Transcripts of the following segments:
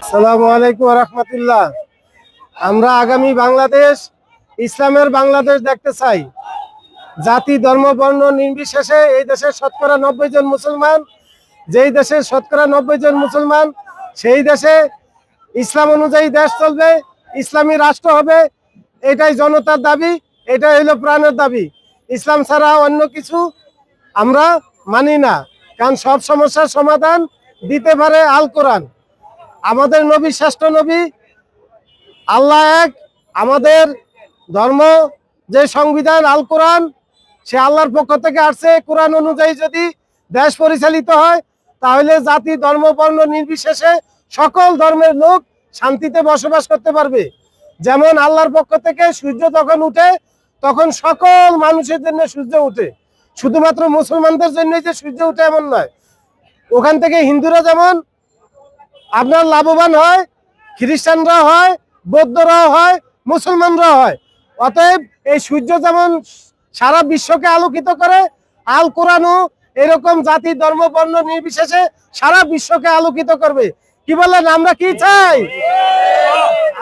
আসসালামু আলাইকুম রহমতুল্লাহ। আমরা আগামী বাংলাদেশ, ইসলামের বাংলাদেশ দেখতে চাই। জাতি, ধর্ম, বর্ণ নির্বিশেষে এই দেশের শতকরা নব্বই জন মুসলমান, যেই দেশের শতকরা নব্বই জন মুসলমান, সেই দেশে ইসলাম অনুযায়ী দেশ চলবে, ইসলামী রাষ্ট্র হবে, এটাই জনতার দাবি, এটাই হলো প্রাণের দাবি। ইসলাম ছাড়া অন্য কিছু আমরা মানি না, কারণ সব সমস্যার সমাধান দিতে পারে আল কোরআন। আমাদের নবী, শ্রেষ্ঠ নবী, আল্লাহ এক, আমাদের ধর্ম, যে সংবিধান, আল কোরআন, সে আল্লাহর পক্ষ থেকে আসছে। কোরআন অনুযায়ী যদি দেশ পরিচালিত হয়, তাহলে জাতি, ধর্ম, বর্ণ নির্বিশেষে সকল ধর্মের লোক শান্তিতে বসবাস করতে পারবে। যেমন আল্লাহর পক্ষ থেকে সূর্য যখন উঠে, তখন সকল মানুষের জন্য সূর্য উঠে। শুধুমাত্র মুসলমানদের জন্য যে সূর্য উঠে এমন নয়। ওখান থেকে হিন্দুরা যেমন আপনার লাভবান হয়, খ্রিস্টানরা হয় বৌদ্ধরা হয় মুসলমানরা হয়। অতএব এই সূর্য যেমন সারা বিশ্বকে আলোকিত করে, আল কোরআনও এরকম জাতি, ধর্ম, বর্ণ নির্বিশেষে সারা বিশ্বকে আলোকিত করবে। কি বলেন আমরা কি চাই?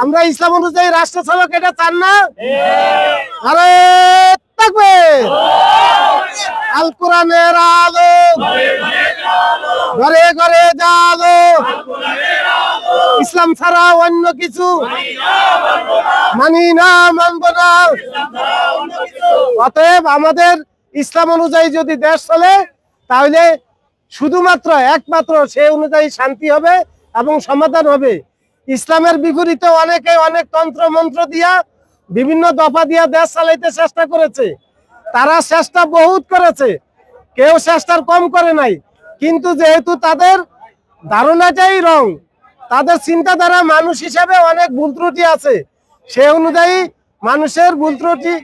আমরা ইসলাম অনুযায়ী রাষ্ট্র চালক এটা চান না? আরে থাকবে। আল কোরআনের আলো। ঘরে ঘরে ইসলাম ছাড়া অন্য কিছু। মানি না, মানব না। অতএব আমাদের ইসলাম অনুযায়ী যদি দেশ চলে, তাহলে শুধুমাত্র, একমাত্র সে অনুযায়ী শান্তি হবে এবং সমাধান হবে। ইসলামের বিপরীতে অনেকে অনেক তন্ত্র মন্ত্র দিয়া, বিভিন্ন দফা দিয়া দেশ চালাইতে চেষ্টা করেছে। তারা চেষ্টা বহুত করেছে। কেউ চেষ্টার কম করে নাই। কিন্তু যেহেতু তাদের ধারণাটাই রং তাদের চিন্তাধারা মানুষ হিসাবে অনেক ভুল ত্রুটি আছে। সে অনুযায়ী মানুষের ভুল ত্রুটি